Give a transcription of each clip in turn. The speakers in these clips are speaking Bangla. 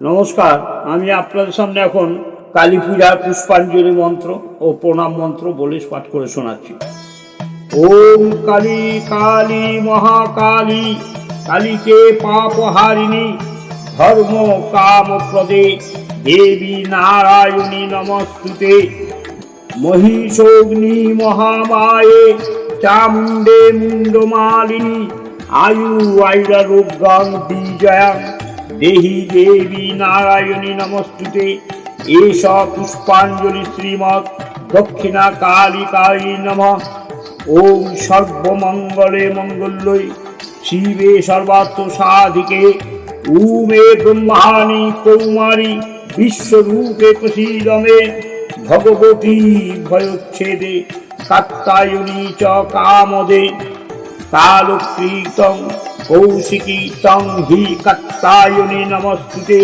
নমস্কার, আমি আপনাদের সামনে এখন কালী পূজার পুষ্পাঞ্জলি মন্ত্র ও প্রণাম মন্ত্র বলে পাঠ করে শোনাচ্ছি। ওম কালী কালী মহাকালী, কালীকে পাপহারিণী ধর্ম কাম প্রদে, দেবী নারায়ণী নমস্তুতে। মহিষগ্নি মহামায়ে, চামুণ্ডে মুণ্ডমালিনী, আয়ু আয়ুরারোগ্যাং বিজয়াং দেহি দেবী নারায়ণী নমস্তুতে। এষ পুষ্পাঞ্জলি শ্রীমৎ দক্ষিণা কালী কালী নম। ওম সর্বমঙ্গলে মঙ্গল্যই শিবে সর্বার্থ সাধিকে। উমে ব্রহ্মাণী কৌমারী বিশ্বরূপে প্রসীদমে ভগবতী ভয়োচ্ছেদে কাত্তায়নী চ কামদে। কৌশিকীতং হি কাত্তায়নী নমস্তুতে।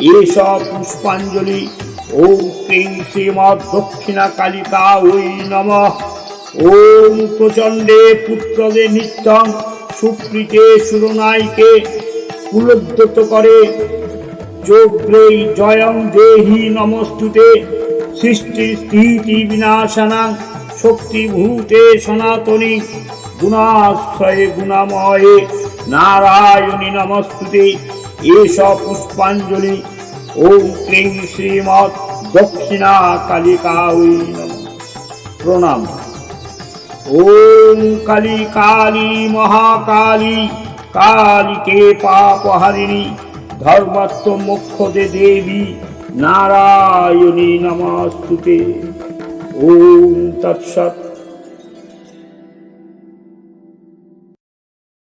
এষ পুষ্পাঞ্জলি। ওম ক্রিং শ্রীমৎ দক্ষিণা কালিকা ওই নমঃ। ওম প্রচণ্ডে পুত্রদে নিত্যং, সুপ্রীতে সুরনায়কে কুলোদ্যত করে। চোগ্রেই জয়ং দেহি নমস্তুতে। সৃষ্টি স্থিতি বিনাশনা, শক্তিভূতে সনাতনী। গুণাশ্রয়ে গুণাময়ে। নারায়ণী নমস্তুতে এষ পুষ্পাঞ্জলি। ওম ক্লিং শ্রীমৎ দক্ষিণা কালিকা ওই নম। প্রণাম। ওম কালী কালী মহাকালী, কালীকে পাপহারিণী ধর্মাত্ম মোক্ষদে দেবী, নারায়ণী নমস্তুতে। ওম তৎসৎ